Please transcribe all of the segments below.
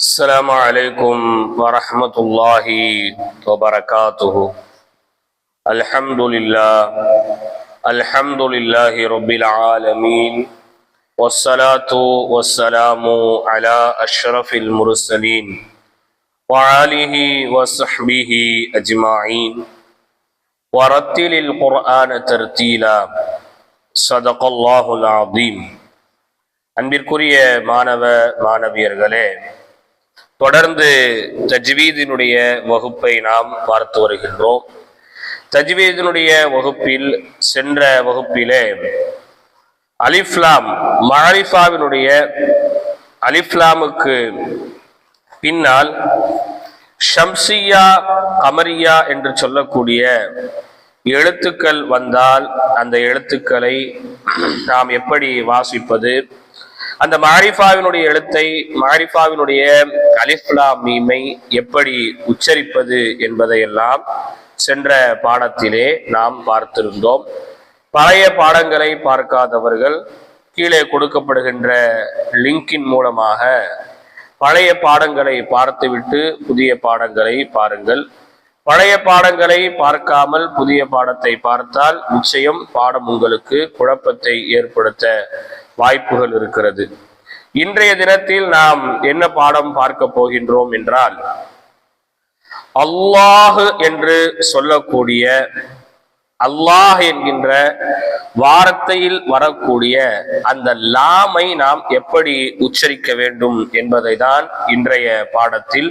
السلام عليكم ورحمة الله وبركاته الحمد لله الحمد لله رب العالمين والصلاة والسلام على أشرف المرسلين وعاله وصحبه أجمعين ورتل القرآن ترتيلا صدق الله العظيم அன்பிற்குரிய மாணவ மாணவியர்களே தொடர்ந்து தஜ்வீதினுடைய வகுப்பை நாம் பார்த்து வருகின்றோம். தஜ்வீதினுடைய வகுப்பில் சென்ற வகுப்பிலே அலிஃப்லாம் மாரிஃபாவினுடைய அலிஃப்லாமுக்கு பின்னால் ஷம்சியா கமரியா என்று சொல்லக்கூடிய எழுத்துக்கள் வந்தால் அந்த எழுத்துக்களை நாம் எப்படி வாசிப்பது? அந்த மாரிஃபாவினுடைய எழுத்தை மாரிஃபாவினுடைய அலிஃபுலா மீமை எப்படி உச்சரிப்பது என்பதையெல்லாம் சென்ற பாடத்திலே நாம் பார்த்திருந்தோம். பழைய பாடங்களை பார்க்காதவர்கள் கீழே கொடுக்கப்படுகின்ற லிங்கின் மூலமாக பழைய பாடங்களை பார்த்துவிட்டு புதிய பாடங்களை பாருங்கள். பழைய பாடங்களை பார்க்காமல் புதிய பாடத்தை பார்த்தால் நிச்சயம் பாடம் உங்களுக்கு குழப்பத்தை ஏற்படுத்த வாய்ப்புகள் இருக்கிறது. இன்றைய தினத்தில் நாம் என்ன பாடம் பார்க்க போகின்றோம் என்றால் அல்லாஹு என்று சொல்லக்கூடிய அல்லாஹ் என்கின்ற வார்த்தையில் வரக்கூடிய அந்த லாமை நாம் எப்படி உச்சரிக்க வேண்டும் என்பதை தான் இன்றைய பாடத்தில்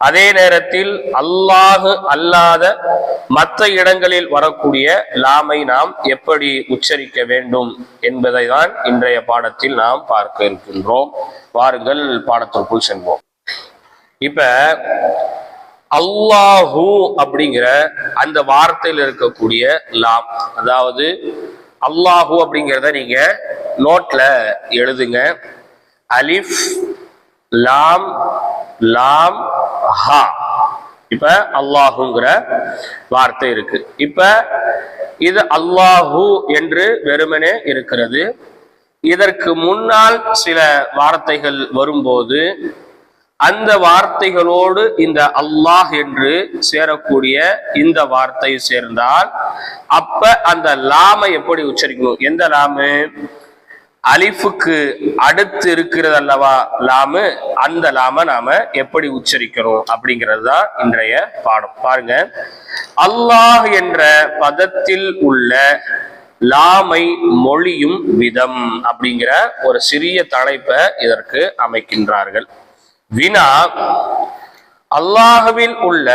அதே நேரத்தில் அல்லாஹு அல்லாத மற்ற இடங்களில் வரக்கூடிய லாமை நாம் எப்படி உச்சரிக்க வேண்டும் என்பதை தான் இன்றைய பாடத்தில் நாம் பார்க்க இருக்கின்றோம். வாருங்கள் பாடத்திற்குள் செல்வோம். இப்ப அல்லாஹூ அப்படிங்கிற அந்த வார்த்தையில் இருக்கக்கூடிய லாம் அதாவது அல்லாஹூ அப்படிங்கிறத நீங்க நோட்ல எழுதுங்க. அலிஃப் லாம் லாம் ஹா இப்ப அல்லாஹுங்கிற வார்த்தை இருக்கு. இப்ப இது அல்லாஹு என்று வெறுமனே இருக்கிறது. இதற்கு முன்னால் சில வார்த்தைகள் வரும்போது அந்த வார்த்தைகளோடு இந்த அல்லாஹ் என்று சேரக்கூடிய இந்த வார்த்தை சேர்ந்தால் அப்ப அந்த லாமை எப்படி உச்சரிக்கணும்? எந்த லாமு? அலிஃபுக்கு அடுத்து இருக்கிறது அல்லவா லாமு? அந்த லாம நாம எப்படி உச்சரிக்கிறோம் அப்படிங்கிறது தான் இன்றைய பாடம். பாருங்க. அல்லாஹ் என்ற பதத்தில் உள்ள லாமை மொழியும் விதம் அப்படிங்கிற ஒரு சிறிய தலைப்பை இதற்கு அமைக்கின்றார்கள். வினா அல்லாஹுவில் உள்ள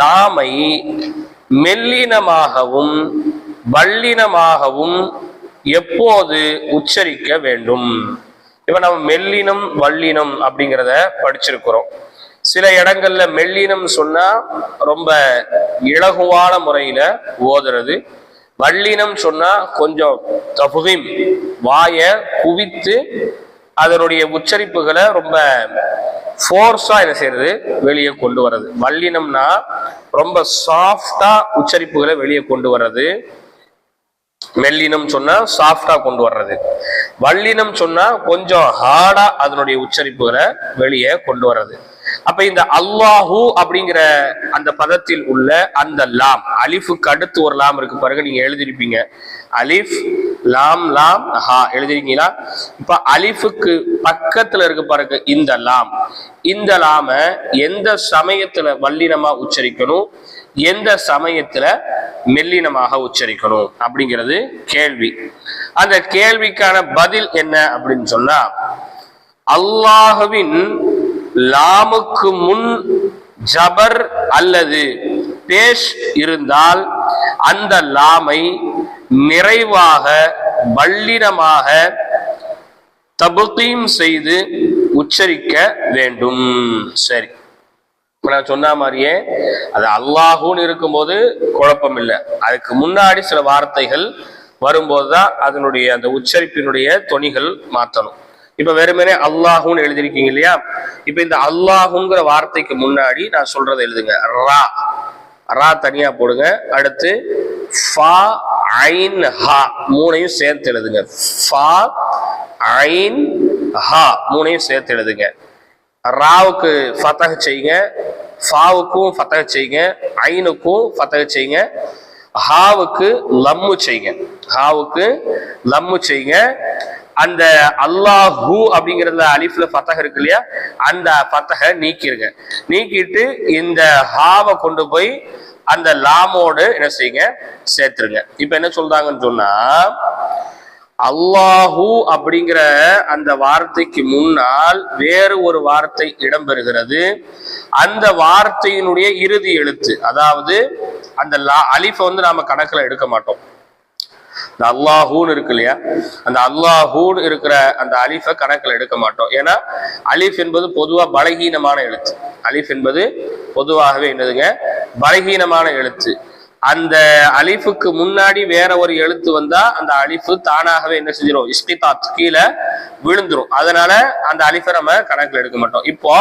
லாமை மெல்லினமாகவும் வல்லினமாகவும் எப்போது உச்சரிக்க வேண்டும்? இப்ப நம்ம மெல்லினம் வல்லினம் அப்படிங்கிறத படிச்சிருக்கிறோம். சில இடங்கள்ல மெல்லினம் சொன்னா ரொம்ப இலகுவான முறையில ஓதுறது. வல்லினம் சொன்னா கொஞ்சம் தபுகிம் வாய குவித்து அதனுடைய உச்சரிப்புகளை ரொம்ப ஃபோர்ஸா என்ன செய்யறது வெளியே கொண்டு வர்றது. வல்லினம்னா ரொம்ப சாஃப்டா உச்சரிப்புகளை வெளியே கொண்டு வர்றது. மெல்லினம் சொன்னா சாஃப்டா கொண்டு வர்றது. வல்லினம் சொன்னா கொஞ்சம் ஹார்டா அதனுடைய உச்சரிப்புகளை வெளியே கொண்டு வர்றது. அப்ப இந்த அல்லாஹூ அப்படிங்கிற அந்த பதத்தில் உள்ள அந்த லாம் அலிஃபுக்கு அடுத்து ஒரு லாம் இருக்கு பாருங்க நீங்க எழுதிருப்பீங்க அலிஃப் லாம் லாம் ஹா எழுதிருக்கீங்களா இப்ப அலிஃபுக்கு பக்கத்துல இருக்கு பாருங்க இந்த லாம். இந்த லாம எந்த சமயத்துல வல்லினமா உச்சரிக்கணும்? எந்த சமயத்துல மெல்லினமாக உச்சரிக்கணும் அப்படிங்கிறது கேள்வி. அந்த கேள்விக்கான பதில் என்ன அப்படின்னு சொன்னா அல்லாஹுவின் லாமுக்கு முன் ஜபர் அல்லது பேஷ் இருந்தால் அந்த லாமை நிறைவாக வல்லினமாக தபுத்தீம் செய்து உச்சரிக்க வேண்டும். சரி. நான் சொன்ன மாதிரியே அது அல்லாஹூன்னு இருக்கும்போது குழப்பம் இல்லை அதுக்கு முன்னாடி சில வார்த்தைகள் வரும்போதுதான் அதனுடைய அந்த உச்சரிப்பினுடைய தொனிகள் மாற்றணும். இப்ப வெறுமனே அல்லாஹூன்னு எழுதிருக்கீங்க இல்லையா? இப்ப இந்த அல்லாஹுங்கிற வார்த்தைக்கு முன்னாடி நான் சொல்றதை எழுதுங்க. ரா. ரா தனியா போடுங்க. அடுத்து ஃபா ஐன் ஹா மூணையும் சேர்த்து எழுதுங்க. ஃபா ஐன் ஹா மூணையும் சேர்த்து எழுதுங்க. ராவுக்கு ஃபத்தக செய்யுங்க ஃபாவுக்கும் ஃபத்தக செய்யுங்க ஐனுக்கும் ஃபத்தக செய்யுங்க ஹாவுக்கு லம்மு செய்யுங்க. ஹாவுக்கு லம்மு செய்யுங்க. அந்த அல்லாஹு அப்படிங்கறதுல அலிஃப்ல ஃபத்தக இருக்கு இல்லையா அந்த ஃபத்தக நீக்கிருங்க. நீக்கிட்டு இந்த ஹாவை கொண்டு போய் அந்த லாமோடு என்ன செய்யுங்க சேர்த்துருங்க. இப்போ என்ன சொல்றாங்கன்னு சொன்னா அல்லாஹு அப்படிங்கிற அந்த வார்த்தைக்கு முன்னால் வேறு ஒரு வார்த்தை இடம்பெறுகிறது. அந்த வார்த்தையினுடைய இறுதி எழுத்து அதாவது அந்த லா அலிஃபை வந்து நாம கணக்கில் எடுக்க மாட்டோம். இந்த அல்லாஹூன்னு இருக்கு இல்லையா? அந்த அல்லாஹூன்னு இருக்கிற அந்த அலிஃபை கணக்கில் எடுக்க மாட்டோம். ஏன்னா அலிஃப் என்பது பொதுவா பலகீனமான எழுத்து. அலிஃப் என்பது பொதுவாகவே என்னதுங்க? பலகீனமான எழுத்து. அந்த அலிஃபுக்கு முன்னாடி வேற ஒரு எழுத்து வந்தா அந்த அலிஃபு தானாகவே என்ன செஞ்சிடும் இஸ்திதாத் கீழே விழுந்துரும். அதனால அந்த அலிஃபை நம்ம கணக்குல எடுக்க மாட்டோம். இப்போ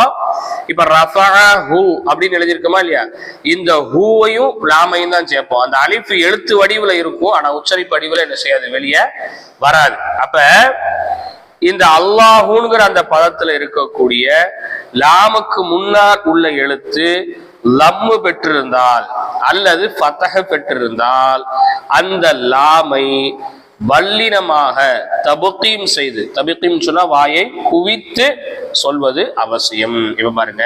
இப்ப ரஃபா ஹூ அப்படின்னு எழுதியிருக்கோமா இல்லையா? இந்த ஹூவையும் லாமையும் தான் சேர்ப்போம். அந்த அலிஃப் எழுத்து வடிவுல இருக்கும் ஆனா உச்சரிப்பு வடிவுல என்ன செய்யாது? வெளியே வராது. அப்ப இந்த அல்லாஹூங்கிற அந்த பதத்துல இருக்கக்கூடிய லாமுக்கு முன்னால் உள்ள எழுத்து லம்மு பெற்றிருந்தால் அல்லது பத்தக பெற்றிருந்தால் அந்த லாமை வல்லினமாக தபுக்கீம் செய்து தபுக்கீம் சொன்னா வாயை குவித்து சொல்வது அவசியம். இப்ப பாருங்க.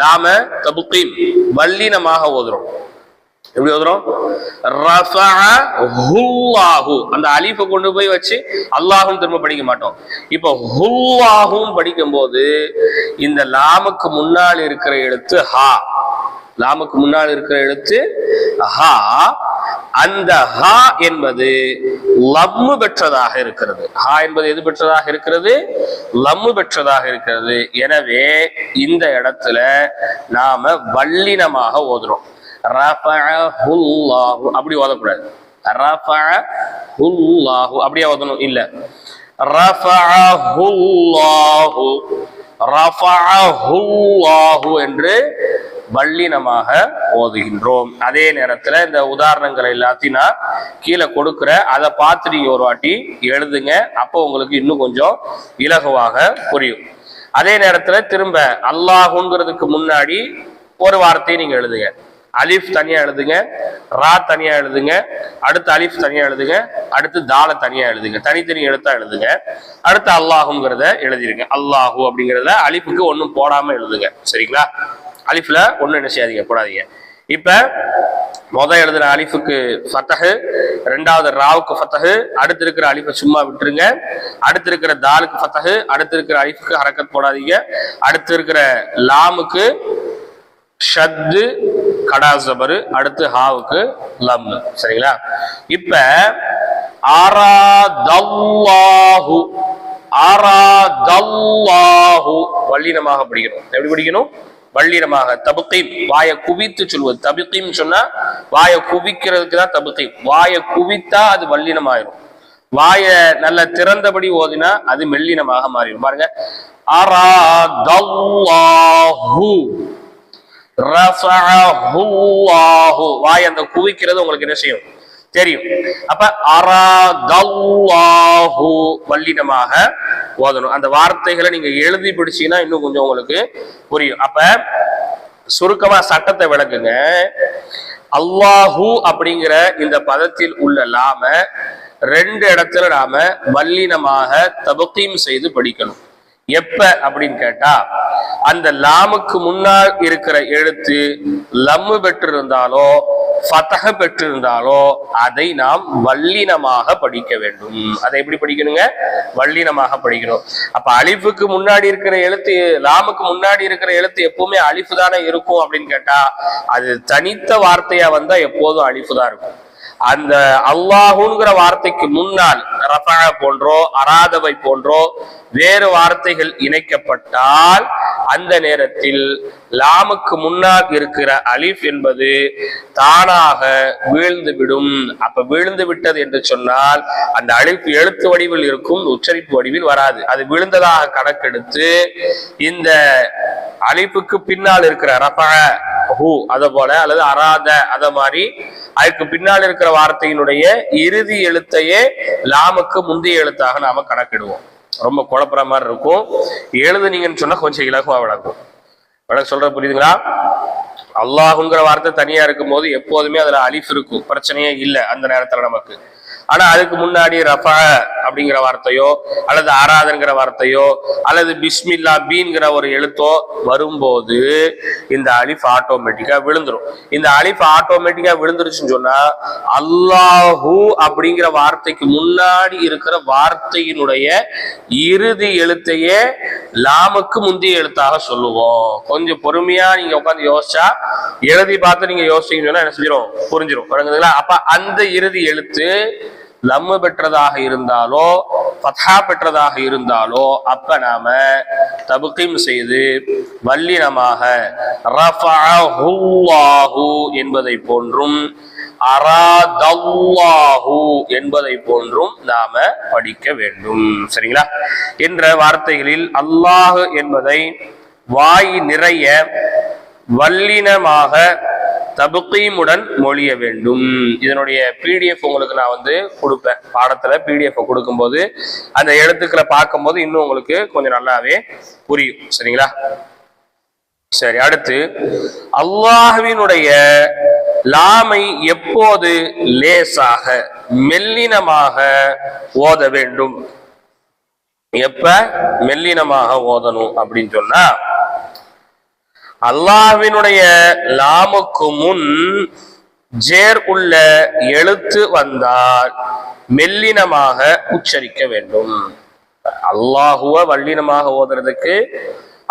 லாம தபுக்கீம் வல்லினமாக ஓதுறோம். எப்படி ஓதுறோம் ரஃபஅஹுல்லாஹு அந்த அலிஃபை கொண்டு போய் வச்சு அல்லாஹும் திரும்ப படிக்க மாட்டோம். இப்போ ஹுல்லாஹும் படிக்கும்போது இந்த லாமுக்கு முன்னால் இருக்கிற எழுத்து ஹா. லாமுக்கு முன்னால் இருக்கிற எழுத்து ஹா. அந்த ஹா என்பது லம்மு பெற்றதாக இருக்கிறது. ஹா என்பது எது பெற்றதாக இருக்கிறது? லம்மு பெற்றதாக இருக்கிறது. எனவே இந்த இடத்துல நாம வல்லினமாக ஓதுறோம். அப்படி ஓதக்கூடாது. ரஃபஅஹுல்லாஹு. அப்படியே ஓதணும்? இல்ல. ரஃபஅஹுல்லாஹு. ரஃபஅஹுல்லாஹு என்று வல்லினமாக ஓதுகின்றோம். அதே நேரத்துல இந்த உதாரணங்களை எல்லாத்தையும் நான் கீழே கொடுக்குற அதை பார்த்து நீங்க ஒரு வாட்டி எழுதுங்க. அப்போ உங்களுக்கு இன்னும் கொஞ்சம் இலகுவாக புரியும். அதே நேரத்துல திரும்ப அல்லாஹுங்கிறதுக்கு முன்னாடி ஒரு வார்த்தையை நீங்க எழுதுங்க. அலிஃப் தனியா எழுதுங்க ரா தனியா எழுதுங்க அடுத்து அலிஃப் தனியா எழுதுங்க அடுத்து தால தனியா எழுதுங்க. தனித்தனி எழுத்தா எழுதுங்க. அடுத்து அல்லாஹுங்கிறத எழுதிருங்க. அல்லாஹு அப்படிங்கிறத அலிஃபுக்கு ஒன்றும் போடாம எழுதுங்க. சரிங்களா? அலிஃப்ல ஒன்றும் என்ன செய்யாதீங்க போடாதீங்க. இப்ப மொத எழுதுற அலிஃபுக்கு ஃபத்தகு ரெண்டாவது ராவுக்கு ஃபத்தகு அடுத்து இருக்கிற அலிஃபை சும்மா விட்டுருங்க. அடுத்து இருக்கிற தாலுக்கு ஃபத்தகு அடுத்து இருக்கிற அலிஃபுக்கு ஹரக்கத் போடாதீங்க. அடுத்து இருக்கிற லாமுக்கு ஷத்து கடா ஜபரு அடுத்து ஹாவுக்கு லம் சரிங்களா? இப்ப ஆராதல்லாஹு ஆராதல்லாஹு வல்லினமாக படிக்கணும். எப்படி படிக்கணும்? வல்லினமாக. தபுக்கீம் வாயை குவித்து சொல்வது. தபுக்கீம் சொன்னா வாயை குவிக்கிறதுக்கு தான் தபுக்கீம் வாயை குவித்தா அது வல்லினமாயிரும். வாய நல்ல திறந்தபடி ஓதினா அது மெல்லினமாக மாறிடும். பாருங்க. ஆராதல்லாஹு. ரஃபஅஹுல்லாஹு வாய் அந்த குவிக்கிறது உங்களுக்கு என்ன செய்யும்? தெரியும். அப்ப அராஹு வல்லினமாக ஓதணும். அந்த வார்த்தைகளை நீங்க எழுதி பிடிச்சீங்கன்னா இன்னும் கொஞ்சம் உங்களுக்கு புரியும். அப்ப சுருக்கமா சட்டத்தை விளக்குங்க. அல்லாஹு அப்படிங்கிற இந்த பதத்தில் உள்ள லாம ரெண்டு இடத்துல நாம வல்லினமாக தபக்கீம் செய்து படிக்கணும். எப்ப அப்படின்னு கேட்டா அந்த லாமுக்கு முன்னால் இருக்கிற எழுத்து லம்மு பெற்றிருந்தாலோ ஃபதக பெற்றிருந்தாலோ அதை நாம் வல்லினமாக படிக்க வேண்டும். அதை எப்படி படிக்கணுங்க? வல்லினமாக படிக்கணும். அப்ப அழிப்புக்கு முன்னாடி இருக்கிற எழுத்து லாமுக்கு முன்னாடி இருக்கிற எழுத்து எப்பவுமே அழிப்பு தானே இருக்கும் அப்படின்னு கேட்டா அது தனித்த வார்த்தையா வந்தா எப்போதும் அழிப்பு தான் இருக்கும். அந்த அல்லாஹுங்கிற வார்த்தைக்கு முன்னால் ரஃபா போன்றோ அராதவை போன்றோ வேறு வார்த்தைகள் இணைக்கப்பட்டால் அந்த நேரத்தில் லாமுக்கு முன்னால் இருக்கிற அலிஃப் என்பது தானாக வீழ்ந்து விடும் அப்ப விழுந்து விட்டது என்று சொன்னால் அந்த அலிஃப் எழுத்து வடிவில் இருக்கும் உச்சரிப்பு வடிவில் வராது. அது விழுந்ததாக கணக்கெடுத்து இந்த அழிப்புக்கு பின்னால் இருக்கிற ரஃபா ஹூ அதை போல அல்லது அராத அத மாதிரி அதுக்கு பின்னால் இருக்கிற வார்த்தையினுடைய இறுதி எழுத்தையே லாமுக்கு முந்தைய எழுத்தாக நாம கணக்கிடுவோம். ரொம்ப குழப்புற மாதிரி இருக்கும். எழுதுனீங்கன்னு சொன்னா கொஞ்சம் இலகுவா விளக்கும் விளக்கு சொல்ற புரியுதுங்களா? அல்லாஹுங்கிற வார்த்தை தனியா இருக்கும் போது எப்போதுமே அதுல அலிஃப் இருக்கும். பிரச்சனையே இல்லை அந்த நேரத்துல நமக்கு. ஆனா அதுக்கு முன்னாடி ரஃபா அப்படிங்கிற வார்த்தையோ அல்லது ஆராதன்கிற வார்த்தையோ அல்லது பிஸ்மில்லா பீன்கிற ஒரு எழுத்தோ வரும்போது இந்த அலிஃப் ஆட்டோமேட்டிக்கா விழுந்துரும். இந்த அலிஃப் ஆட்டோமேட்டிக்கா விழுந்துருச்சுன்னு சொன்னா அல்லாஹு அப்படிங்கிற வார்த்தைக்கு முன்னாடி இருக்கிற வார்த்தையினுடைய இறுதி எழுத்தையே லாமுக்கு முந்தைய எழுத்தாக சொல்லுவோம். கொஞ்சம் பொறுமையா நீங்க உட்காந்து யோசிச்சா எழுதி பார்த்து நீங்க யோசிச்சீங்கன்னு சொன்னா என்ன செஞ்சிடும் புரிஞ்சிடும் அப்ப அந்த இறுதி எழுத்து லம்மு பெற்றதாக இருந்தாலோ ஃபத்ஹா பெற்றதாக இருந்தாலோ அப்ப நாம தபுக்கீம் செய்து வல்லினமாக என்பதை போன்றும் அராதல்லாஹு என்பதை போன்றும் நாம படிக்க வேண்டும். சரிங்களா? என்ற வார்த்தைகளில் அல்லாஹு என்பதை வாய் நிறைய வல்லினமாக தபுக்கீமுடன் மொழிய வேண்டும். இதனுடைய பிடிஎஃப் உங்களுக்கு நான் வந்து கொடுப்பேன். பாடத்துல பிடிஎஃப் கொடுக்கும்போது அந்த எழுத்துக்களை பார்க்கும்போது இன்னும் உங்களுக்கு கொஞ்சம் நல்லாவே புரியும். சரிங்களா? சரி அடுத்து. அல்லாஹ்வினுடைய லாமை எப்போது லேசாக மெல்லினமாக ஓத வேண்டும்? எப்ப? மெல்லினமாக ஓதணும் அப்படின்னு சொன்னா அல்லாஹ்வினுடைய லாமுக்கு முன் ஜேர் உள்ள எழுத்து வந்தால் மெல்லினமாக உச்சரிக்க வேண்டும். அல்லாஹுவ வல்லினமாக ஓதுறதுக்கு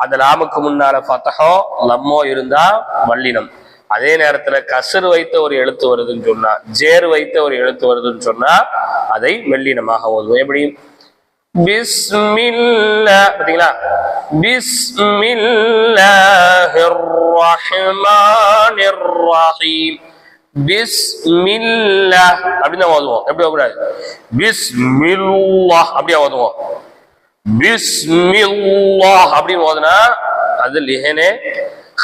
அந்த லாமுக்கு முன்னால ஃபத்தஹோ லம்மோ இருந்தா வல்லினம். அதே நேரத்துல கசர் வைத்த ஒரு எழுத்து வருதுன்னு சொன்னா ஜேர் வைத்த ஒரு எழுத்து வருதுன்னு சொன்னா அதை மெல்லினமாக ஓதுவோம். எப்படி? பிஸ்மில்லா பாத்தீங்களா? பிஸ்மில்லாஹிர் ரஹ்மானிர் ரஹீம் பிஸ்மில்லா அப்படின்னு தான் ஓதுவோம். எப்படி ஓகக்கூடாது பிஸ்மில்லா அப்படியே ஓதுவோம். பிஸ்மில்லா அப்படின்னு ஓதுனா அது லிஹனே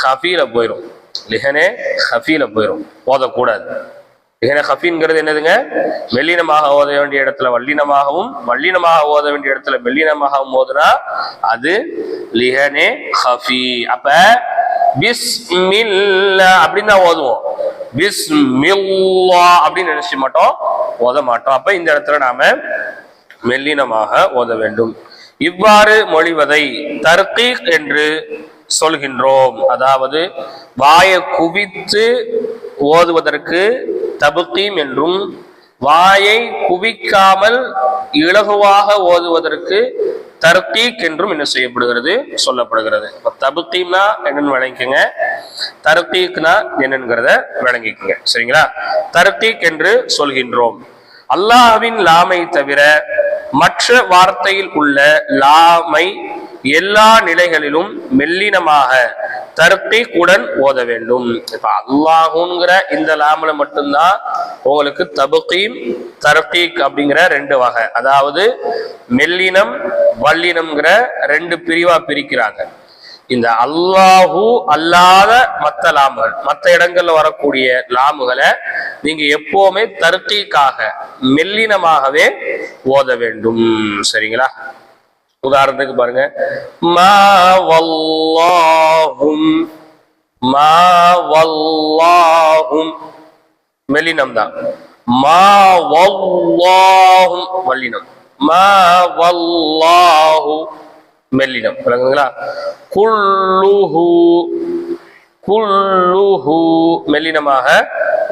ஹஃபீல போயிடும் லிஹனே ஹஃபீல போயிடும் ஓதக்கூடாது. ஏன்னா ஹஃபீன்ங்கிறது என்னதுங்க? மெல்லினமாக ஓத வேண்டிய இடத்துல வல்லினமாகவும் வல்லினமாக ஓத வேண்டிய இடத்துல மெல்லினமாகவும் ஓதுனா அது லிஹனே ஹஃபி அப்ப பிஸ்மில்ல அப்படின்னு தான் ஓதுவோம். பிஸ்மில்லா அப்படின்னு நினைச்சு மாட்டோம் ஓத மாட்டோம். அப்ப இந்த இடத்துல நாம மெல்லினமாக ஓத வேண்டும். இவ்வாறு மொழிவதை தர்கீக் என்று சொல்கின்றோம். அதாவது வாயை குவித்து ஓதுவதற்கு தபுக்கீம் என்றும் வாயை குவிக்காமல் இலகுவாக ஓதுவதற்கு தர்கீக் என்றும் என்ன செய்யப்படுகிறது? சொல்லப்படுகிறது. இப்போ தபுக்கீம்னா என்னன்னு விளங்கிக்கங்க தர்கீக்னா என்னங்கிறத விளங்கிக்கங்க சரிங்களா? தர்கீக் என்று சொல்கின்றோம். அல்லாஹ்வின் லாமை தவிர மற்ற வார்த்தையில் உள்ள லாமை எல்லா நிலைகளிலும் மெல்லினமாக தர்கீக்குடன் ஓத வேண்டும். இப்ப அல்லாஹுங்கிற இந்த லாமில் மட்டும்தான் உங்களுக்கு தபுக்கீம் தர்கீக் அப்படிங்கிற ரெண்டு வகை. அதாவது மெல்லினம் வல்லினம்ங்கிற ரெண்டு பிரிவா பிரிக்கிறாங்க. இந்த அல்லாஹு அல்லாத மத்த லாமுகள் மற்ற இடங்கள்ல வரக்கூடிய லாமுகளை நீங்க எப்பவுமே தர்க்கீக்காக மெல்லினமாகவே ஓத வேண்டும். சரிங்களா? உதாரணத்துக்கு பாருங்க. மா வல்லாஹும் மா வல்லாஹும். மெல்லினம் தான். மா வல்லாஹும் வல்லினம் மா வல்லாஹு மெல்லினம். விளங்குங்களா குள்ளுஹு குள்ளுஹு மெல்லினமாக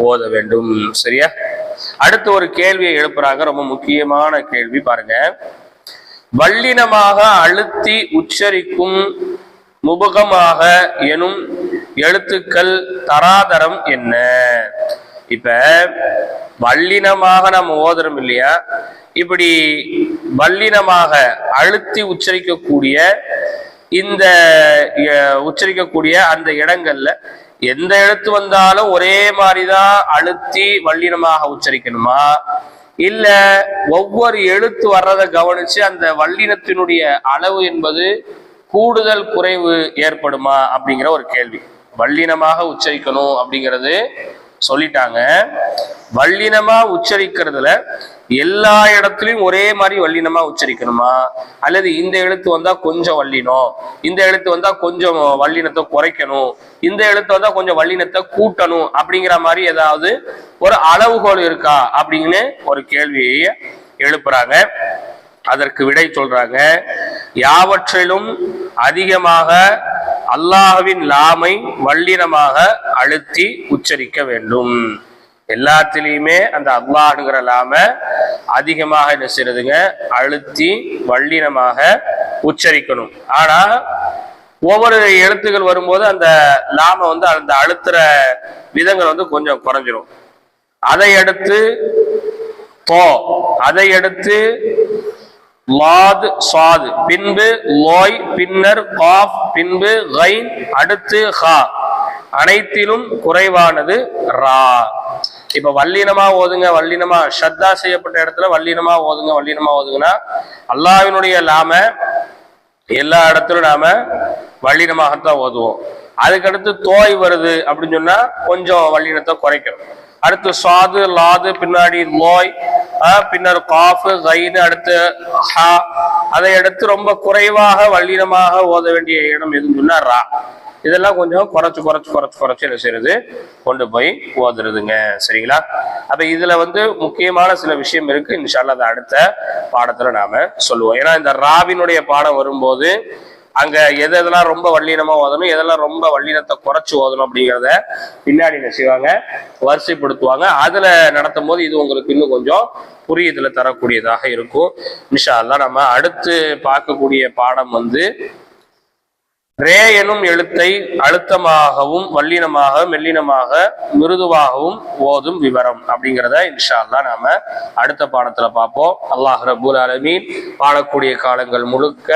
ஓத வேண்டும். சரியா? அடுத்து ஒரு கேள்வியை எழுப்புறாங்க. ரொம்ப முக்கியமான கேள்வி பாருங்க. வல்லினமாக அழுத்தி உச்சரிக்கும் முபகமாக எனும் எழுத்துக்கள் தராதரம் என்ன? இப்ப வல்லினமாக நம்ம ஓதுறோம் இல்லையா? இப்படி வல்லினமாக அழுத்தி உச்சரிக்கக்கூடிய இந்த உச்சரிக்கக்கூடிய அந்த இடங்கள்ல எந்த எழுத்து வந்தாலும் ஒரே மாதிரிதான் அழுத்தி வல்லினமாக உச்சரிக்கணுமா? இல்ல ஒவ்வொரு எழுத்து வர்றதை கவனிச்சு அந்த வல்லினத்தினுடைய அளவு என்பது கூடுதல் குறைவு ஏற்படுமா அப்படிங்கிற ஒரு கேள்வி. வல்லினமாக உச்சரிக்கணும் அப்படிங்கிறது சொல்லிட்டாங்க. வல்லினமா உச்சரிக்கிறதுல எல்லா இடத்துலயும் ஒரே மாதிரி வல்லினமா உச்சரிக்கணுமா? அல்லது இந்த எழுத்து வந்தா கொஞ்சம் வல்லினம் இந்த எழுத்து வந்தா கொஞ்சம் வல்லினத்தை குறைக்கணும் இந்த எழுத்து வந்தா கொஞ்சம் வல்லினத்தை கூட்டணும் அப்படிங்கிற மாதிரி ஏதாவது ஒரு அளவுகோல் இருக்கா அப்படின்னு ஒரு கேள்வியை எழுப்புறாங்க. அதற்கு விடை சொல்றாங்க. யாவற்றிலும் அதிகமாக அல்லாஹ்வின் லாமை வல்லினமாக அழுத்தி உச்சரிக்க வேண்டும். எல்லாத்திலையுமே அந்த அல்லாஹுங்கிற லாம அதிகமாக என்ன செய்யறதுங்க அழுத்தி வல்லினமாக உச்சரிக்கணும். ஆனா ஒவ்வொரு எழுத்துக்கள் வரும்போது அந்த லாம வந்து அந்த அழுத்துற விதங்கள் வந்து கொஞ்சம் குறைஞ்சிரும். அதை அடுத்து தோ அதை அடுத்து லாது சாது. பின்பு லோய் பின்னர் காஃப் பின்பு கைன் அடுத்து ஹா. அனைத்திலும் குறைவானது ரா. இப்ப வல்லினமா ஓதுங்க வல்லினமா ஷத்தா செய்யப்பட்ட இடத்துல வல்லினமா ஓதுங்க வல்லினமா ஓதுங்கன்னா அல்லாவினுடைய லாம எல்லா இடத்துலும் நாம வல்லினமாகத்தான் ஓதுவோம். அதுக்கடுத்து தோய் வருது அப்படின்னு சொன்னா கொஞ்சம் வல்லினத்தை குறைக்கணும். அடுத்து சாது லாது பின்னாடி லோய் பின்னர் காஃபு கைனு அடுத்து ஹா. அதை அடுத்து ரொம்ப குறைவாக வல்லினமாக ஓத வேண்டிய இடம் எதுன்னு சொன்னா ரா. இதெல்லாம் கொஞ்சம் குறைச்சு குறைச்சு குறைச்சு குறைச்சு என்ன செய்யறது? கொண்டு போய் ஓதுறதுங்க. சரிங்களா? அப்ப இதுல வந்து முக்கியமான சில விஷயம் இருக்கு. இன்ஷால்லா அதை அடுத்த பாடத்துல நாம சொல்லுவோம். ஏன்னா இந்த ராவினுடைய பாடம் வரும்போது அங்க எது எதெல்லாம் ரொம்ப வல்லினமா ஓதணும் எதெல்லாம் ரொம்ப வல்லினத்தை குறைச்சு ஓதணும் அப்படிங்கிறத பின்னாடி என்ன செய்வாங்க வரிசைப்படுத்துவாங்க. அதுல நடத்தும் போது இது உங்களுக்கு இன்னும் கொஞ்சம் புரியுதுல தரக்கூடியதாக இருக்கும். இன்ஷா அதான் நம்ம அடுத்து பார்க்கக்கூடிய பாடம் வந்து ரே எனும் எழுத்தை அழுத்தமாகவும் வல்லினமாக மெல்லினமாக மிருதுவாகவும் ஓதும் விவரம். அப்படிங்கிறத இன்ஷா நாம அடுத்த பாடத்துல பார்ப்போம். அல்லாஹ் ரபுல் அலமீன் பாடக்கூடிய காலங்கள் முழுக்க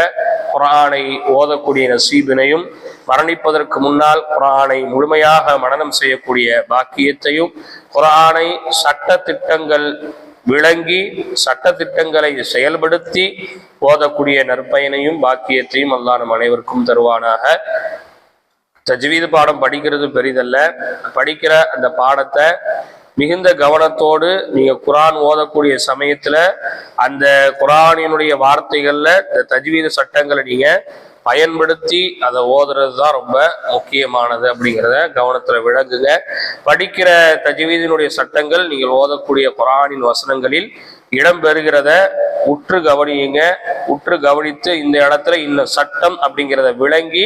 குரானை ஓதக்கூடிய நசீபினையும் மரணிப்பதற்கு முன்னால் குரானை முழுமையாக மனநம் செய்யக்கூடிய பாக்கியத்தையும் குரானை சட்ட திட்டங்கள் விளங்கி சட்ட திட்டங்களை செயல்படுத்தி ஓதக்கூடிய நற்பயனையும் பாக்கியத்தையும் அல்லா நம் அனைவருக்கும் தருவானாக. தஜ்வீது பாடம் படிக்கிறது பெரிதல்ல. படிக்கிற அந்த பாடத்தை மிகுந்த கவனத்தோடு நீங்க குரான் ஓதக்கூடிய சமயத்துல அந்த குரானினுடைய வார்த்தைகள்ல இந்த தஜ்வீது சட்டங்களை நீங்க பயன்படுத்தி அதை ஓதுறது தான் ரொம்ப முக்கியமானது அப்படிங்கிறத கவனத்தில் விளங்குங்க. படிக்கிற தஜ்வீதினுடைய சட்டங்கள் நீங்கள் ஓதக்கூடிய குரானின் வசனங்களில் இடம்பெறுகிறத உற்று கவனியுங்க. உற்று கவனித்து இந்த இடத்துல இந்த சட்டம் அப்படிங்கிறத விளங்கி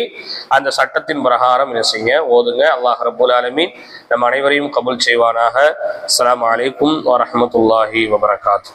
அந்த சட்டத்தின் பிரகாரம் என்ன செய்யுங்க? ஓதுங்க. அல்லாஹ் ரபுல் ஆலமீன் நம் அனைவரையும் கபுல் செய்வானாக. அஸ்லாம் வலைக்கும் வரமத்துல்லாஹி வபரகாத்து